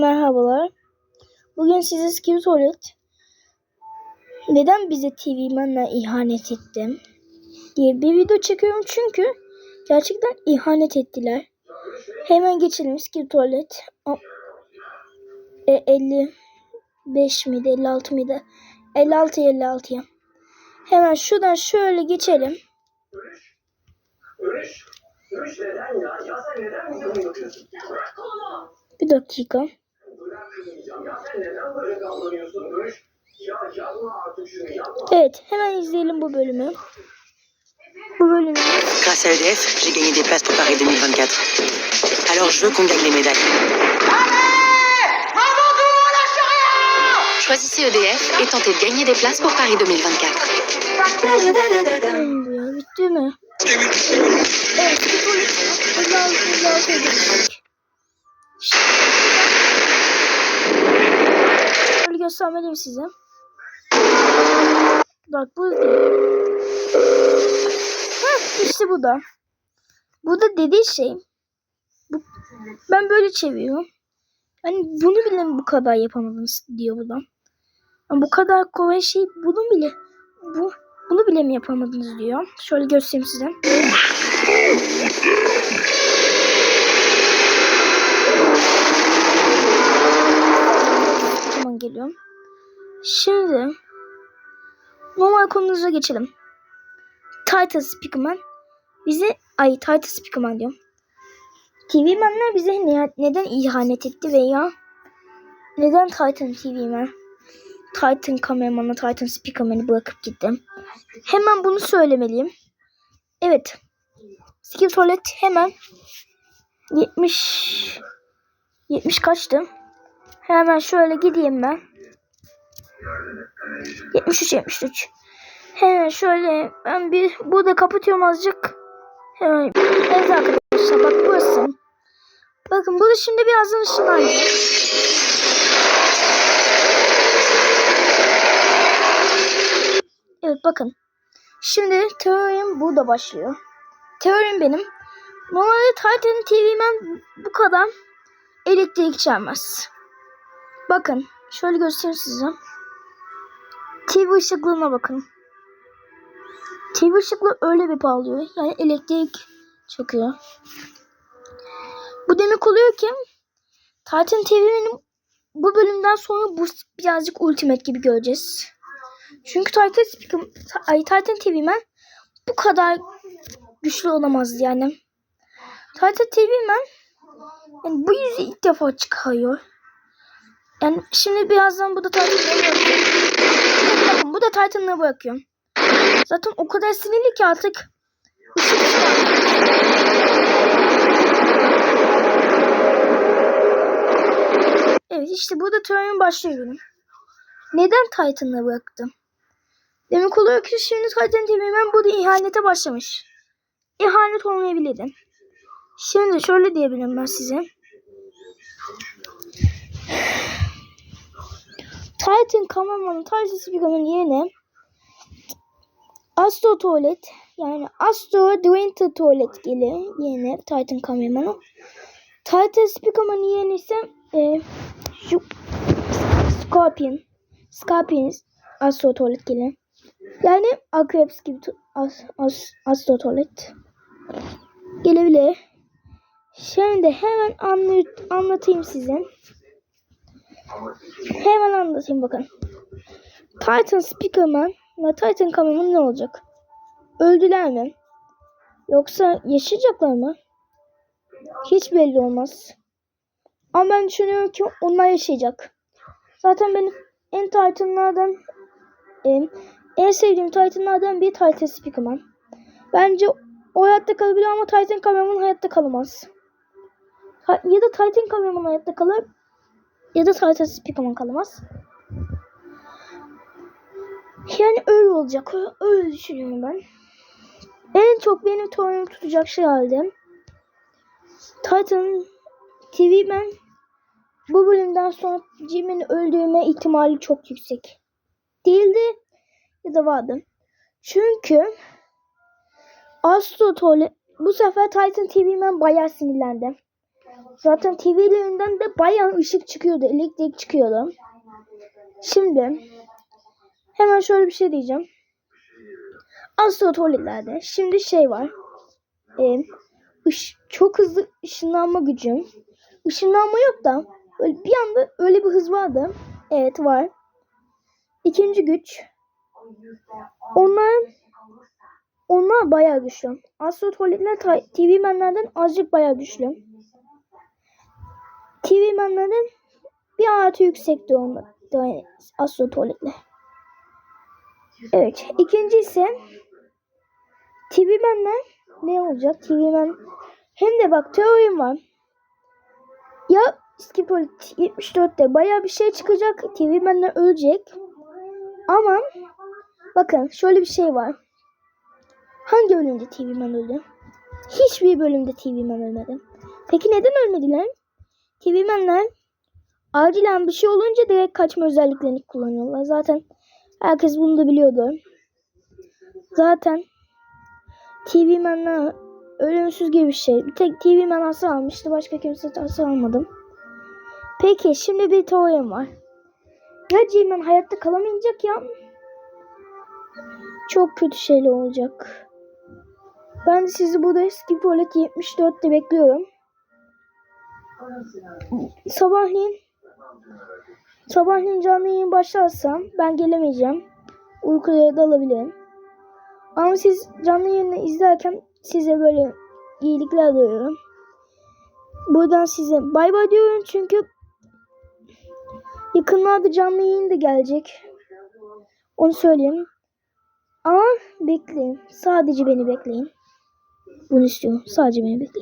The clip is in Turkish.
Merhabalar. Bugün size Skip Tuvalet neden bize TV Man'la ihanet etti diye bir video çekiyorum çünkü gerçekten ihanet ettiler. Hemen geçelim Skip Tuvalet. A- E, 55 miydi 56 mıydı? 56 56'ya. Hemen şuradan şöyle geçelim. Ya? Ya. Bir dakika. Evet hemen izleyelim bu bölümü. Bu bölümü Grâce à EDF, j'ai gagné des places pour Paris 2024. Alors je veux qu'on gagne les médailles. Choisissez EDF et tentez de gagner des places pour Paris 2024. bu ya bitti mi? Evet, bu tuvalet 56 göstermeliyim size. Bak bu değil. Heh, işte bu da. Bu da dediği şey. Bu, ben böyle çeviriyorum. Hani bunu bile bu kadar yapamadınız diyor bu. Ama bu kadar kolay şey bunu bile bu bunu bile mi yapamadınız diyor. Şöyle göstereyim size. Geliyorum. Şimdi normal konumuza geçelim. Titus Pigman bize ay Titus Pigman diyorum. TV Man'ler bize ne, neden ihanet etti veya neden Titan TV Man Titan kameramanı Titan Speakerman'ı bırakıp gittim. Hemen bunu söylemeliyim. Evet. Skill Tuvalet hemen 70 70 kaçtı? Hemen şöyle gideyim ben. 73 73. Hemen şöyle ben bir burada kapatıyorum azıcık. Hemen evet arkadaşlar bak burası. Bakın burada şimdi birazdan ışınlanacak. Evet bakın. Şimdi teorim burada başlıyor. Teorim benim. Normalde Titan TV'men bu kadar elektrik içermez. Bakın. Şöyle göstereyim size. TV ışıklığına bakın. TV ışıklığı öyle bir parlıyor. Yani elektrik çakıyor. Bu demek oluyor ki Titan TV'nin bu bölümden sonra bu birazcık ultimate gibi göreceğiz. Çünkü Titan, Speaker, Titan TV Man bu kadar güçlü olamazdı yani. Titan TV Man yani bu yüzü ilk defa çıkıyor. Yani şimdi birazdan bu da. Bakın bu da Titan'ları bırakıyorum. Zaten o kadar sinirli ki artık Evet işte burada teorim başlıyor benim. Neden Titan'ları bıraktım? Demek oluyor ki şimdi Titan TV'men burada ihanete başlamış. İhanet olmayabilirdi. Şimdi şöyle diyebilirim ben size. Titan kameramanı Titan Speaker'ın yerine Astro Tuvalet yani Astro Winter Tuvalet geliyor yerine Titan kameramanı. Titan Speaker'ın yerine ise e, şu Scorpion Scorpion Astro Tuvalet geliyor. Yani Akreps gibi as, as, Astro Tuvalet gelebilir. Şimdi hemen anlat, anlatayım size. Hemen anlatayım bakın. Titan Speakerman ve Titan Kameraman ne olacak? Öldüler mi? Yoksa yaşayacaklar mı? Hiç belli olmaz. Ama ben düşünüyorum ki onlar yaşayacak. Zaten benim en Titan'lardan en, en sevdiğim Titan'lardan bir Titan Speakerman. Bence o hayatta kalabilir ama Titan Kameraman hayatta kalamaz. Ya da Titan Kameraman hayatta kalır ya da Titan Speakerman kalamaz. Yani öyle olacak. Öyle düşünüyorum ben. En çok benim toyumu tutacak şey halde. Titan TV ben bu bölümden sonra Jim'in öldürme ihtimali çok yüksek. Değildi ya da vardı. Çünkü Astro Tuvalet bu sefer Titan TV ben bayağı sinirlendi. Zaten TV'lerinden de bayağı ışık çıkıyordu. Elektrik çıkıyordu. Şimdi hemen şöyle bir şey diyeceğim. Astro tuvaletlerde şimdi şey var. Ee, ış- çok hızlı ışınlanma gücüm. Işınlanma yok da böyle bir anda öyle bir hız vardı. Evet var. İkinci güç. Onlar onlar bayağı güçlü. Astro tuvaletler TV menlerden azıcık bayağı güçlü. Menlerden bir artı yüksekti onlar. Yani Astro tuvaletler. Evet. İkinci ise TV menler ne olacak? TV men hem de bak teorim var. Ya Skipolit 74'te bayağı bir şey çıkacak. TV menler ölecek. Ama bakın şöyle bir şey var. Hangi bölümde Man öldü? Hiçbir bölümde Man ölmedi. Peki neden ölmediler? TV Man'ler acilen bir şey olunca direkt kaçma özelliklerini kullanıyorlar. Zaten herkes bunu da biliyordu. Zaten TV Man'ler ölümsüz gibi bir şey. Bir tek TV Man hasar almıştı. Başka kimse hasar almadı. Peki şimdi bir teorim var. Ya G-Man hayatta kalamayacak ya. Çok kötü şeyler olacak. Ben de sizi burada Skip Wallet 74'te bekliyorum. Sabahleyin sabahleyin canlı yayın başlarsa ben gelemeyeceğim. Uykuya dalabilirim. Ama siz canlı yayını izlerken size böyle iyilikler duyuyorum. Buradan size bay bay diyorum çünkü yakınlarda canlı yayın da gelecek. Onu söyleyeyim. Ama bekleyin. Sadece beni bekleyin. Bunu istiyorum. Sadece beni bekleyin.